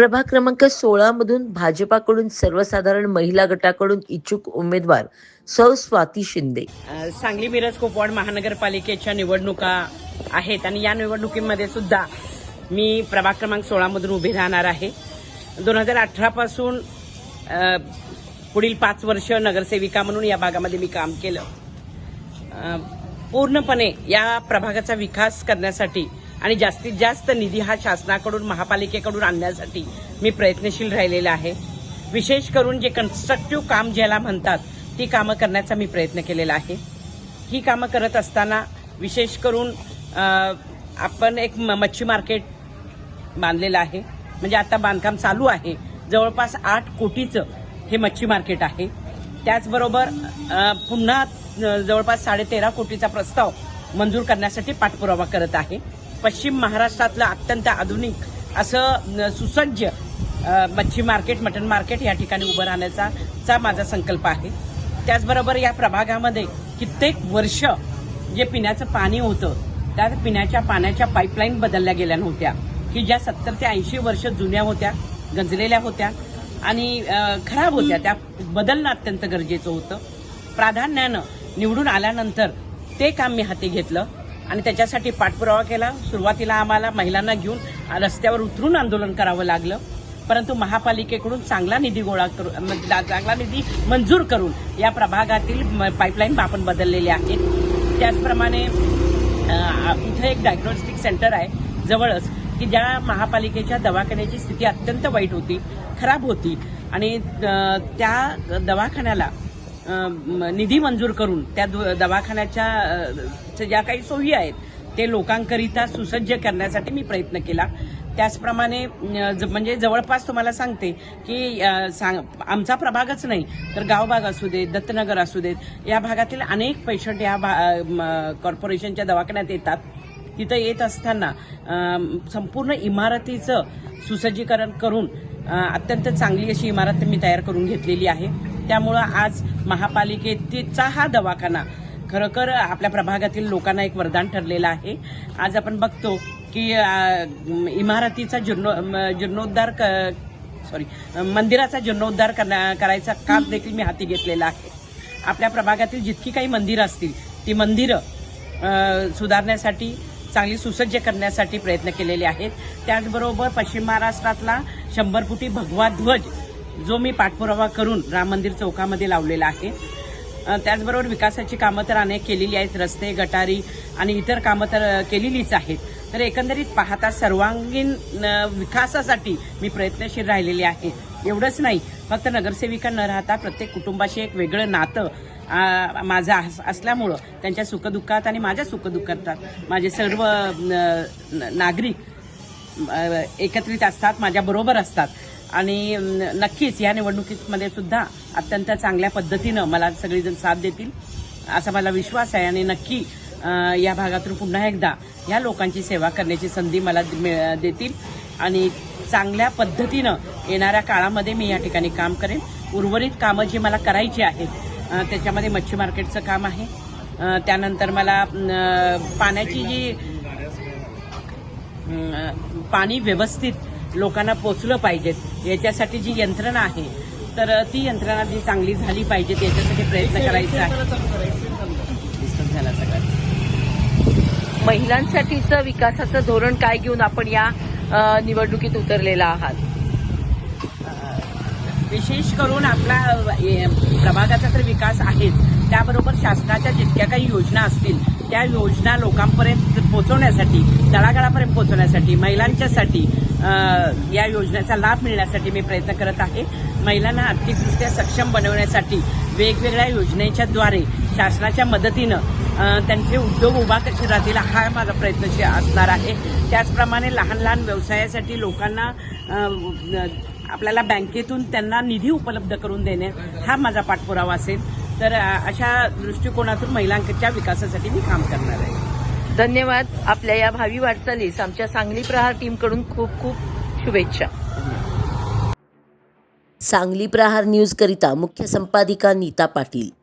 प्रभाग क्रमांक सोळा मधून भाजपाकडून सर्वसाधारण महिला गटाकडून इच्छुक उमेदवार सौ स्वाती शिंदे. सांगली मिरज कोपवाड महानगरपालिकेच्या निवडणुका आहेत आणि या निवडणुकीमध्ये सुद्धा मी प्रभाग क्रमांक सोळा मधून उभे राहणार आहे. दोन हजार अठरा पासून पुढील पाच वर्ष नगरसेविका म्हणून या भागामध्ये मी काम केलं. पूर्णपणे या प्रभागाचा विकास करण्यासाठी आणि जास्तीत जास्त निधी हा शासनाकडून महापालिकेकडून आणण्यासाठी मी प्रयत्नशील राहिलेला आहे. विशेष करून जे कन्स्ट्रक्टिव्ह काम ज्याला म्हणतात ती कामं करण्याचा मी प्रयत्न केलेला आहे. ही कामं करत असताना विशेष करून आपण एक म- मच्छी मार्केट बांधलेलं आहे. म्हणजे आता बांधकाम चालू आहे. जवळपास आठ कोटीचं हे मच्छी मार्केट आहे. त्याचबरोबर पुन्हा जवळपास साडेतेरा कोटीचा प्रस्ताव मंजूर करण्यासाठी पाठपुरावा करत आहे. पश्चिम महाराष्ट्रातलं अत्यंत आधुनिक असं सुसज्ज मच्छी मार्केट मटन मार्केट या ठिकाणी उभं राहण्याचा चा माझा संकल्प आहे. त्याचबरोबर या प्रभागामध्ये कित्येक वर्ष जे पिण्याचं पाणी होतं त्या पिण्याच्या पाण्याच्या पाईपलाईन बदलल्या गेल्या नव्हत्या. की ज्या सत्तर ते ऐंशी वर्ष जुन्या होत्या गंजलेल्या होत्या आणि खराब होत्या त्या बदलणं अत्यंत गरजेचं होतं. प्राधान्यानं निवडून आल्यानंतर ते काम मी हाती घेतलं. आणि त्याच्यासाठी पाठपुरावा केला. सुरुवातीला आम्हाला महिलांना घेऊन रस्त्यावर उतरून आंदोलन करावं लागलं. परंतु महापालिकेकडून चांगला निधी गोळा करून चांगला निधी मंजूर करून या प्रभागातील पाईपलाईन आपण बदललेली आहेत त्याचप्रमाणे इथं एक डायग्नोस्टिक सेंटर आहे जवळच की ज्या महापालिकेच्या दवाखान्याची स्थिती अत्यंत वाईट होती खराब होती. आणि त्या दवाखान्याला निधी मंजूर करून त्या दु- दवाखान्याच्या च्या ज्या काही सोयी आहेत ते लोकांकरिता सुसज्ज करण्यासाठी मी प्रयत्न केला. त्याचप्रमाणे ज- म्हणजे जवळपास तुम्हाला सांगते की सांग आमचा प्रभागच नाही तर गावभाग असू देत दत्तनगर असू देत या भागातील अनेक पेशंट या भा- कॉर्पोरेशनच्या दवाखान्यात येतात. तिथं येत असताना संपूर्ण इमारतीचं सुसज्जीकरण करून अत्यंत चांगली अशी इमारत मी तयार करून घेतलेली आहे. त्यामुळं आज महापालिकेचा हा दवाखाना. खरोखर आपल्या प्रभागातील लोकांना एक वरदान ठरलेलं आहे. आज आपण बघतो की इमारतीचा जीर्णो म- जीर्णोद्धार क- सॉरी मंदिराचा जीर्णोद्धार करायचा काम देखील मी हाती घेतलेला आहे. आपल्या प्रभागातील जितकी काही मंदिरं असतील ती मंदिरं सुधारण्यासाठी चांगली सुसज्ज करण्यासाठी प्रयत्न केलेले आहेत. त्याचबरोबर पश्चिम महाराष्ट्रातला शंभर फुटी भगवा ध्वज जो मी पाठपुरावा करून राम मंदिर चौकामध्ये लावलेला आहे. त्याचबरोबर विकासाची कामं तर अनेक केलेली आहेत. रस्ते गटारी आणि इतर कामं तर केलेलीच आहेत. तर एकंदरीत पाहता सर्वांगीण विकासासाठी मी प्रयत्नशील राहिलेले आहे. एवढंच नाही फक्त नगरसेविका न राहता प्रत्येक कुटुंबाशी एक वेगळं नातं माझं असल्यामुळं त्यांच्या सुखदुःखात आणि माझ्या सुखदुःखात माझे सर्व न- नागरिक एकत्रित असतात माझ्याबरोबर असतात. आणि नक्कीच या निवडणुकीमध्ये सुद्धा अत्यंत चांगल्या पद्धतीनं मला सगळेजण साथ देतील असा मला विश्वास आहे. आणि नक्की या भागातून पुन्हा एकदा या लोकांची सेवा करण्याची संधी मला मिळ- देतील. आणि चांगल्या पद्धतीनं येणाऱ्या काळामध्ये मी या ठिकाणी काम करेन. उर्वरित कामं जी मला करायची आहेत त्याच्यामध्ये मच्छी मार्केटचं काम आहे. त्यानंतर मला पाण्याची जी पाणी व्यवस्थित लोकांना पोचलं पाहिजेत. याच्यासाठी जी यंत्रणा आहे तर ती यंत्रणा जी चांगली झाली पाहिजे याच्यासाठी प्रयत्न करायचा आहे. झाला महिलांसाठीचं विकासाचं धोरण काय घेऊन आपण या निवडणुकीत उतरलेला आहात? विशेष करून आपला प्रभागाचा तर विकास आहेच. त्याबरोबर शासनाच्या जितक्या काही योजना असतील त्या योजना लोकांपर्यंत पोहोचवण्यासाठी तळागाळापर्यंत पोहोचवण्यासाठी महिलांच्यासाठी या योजनेचा लाभ मिळण्यासाठी मी प्रयत्न करत आहे. महिलांना आर्थिकदृष्ट्या सक्षम बनवण्यासाठी वेगवेगळ्या योजनेच्या द्वारे शासनाच्या मदतीनं त्यांचे उद्योग उभा कसे राहतील हा माझा प्रयत्न असणार आहे. त्याचप्रमाणे लहान लहान व्यवसायासाठी लोकांना आपल्याला बँकेतून त्यांना निधी उपलब्ध करून देणे हा माझा पाठपुरावा असेल. तर अशा दृष्टिकोनातून महिलांच्या विकासासाठी मी काम करणार आहे. धन्यवाद आपल्या या भावी वाटचालीस. आमच्या सांगली प्रहार टीमकडून खूप खूप शुभेच्छा. सांगली प्रहार न्यूज करिता मुख्य संपादिका नीता पाटील.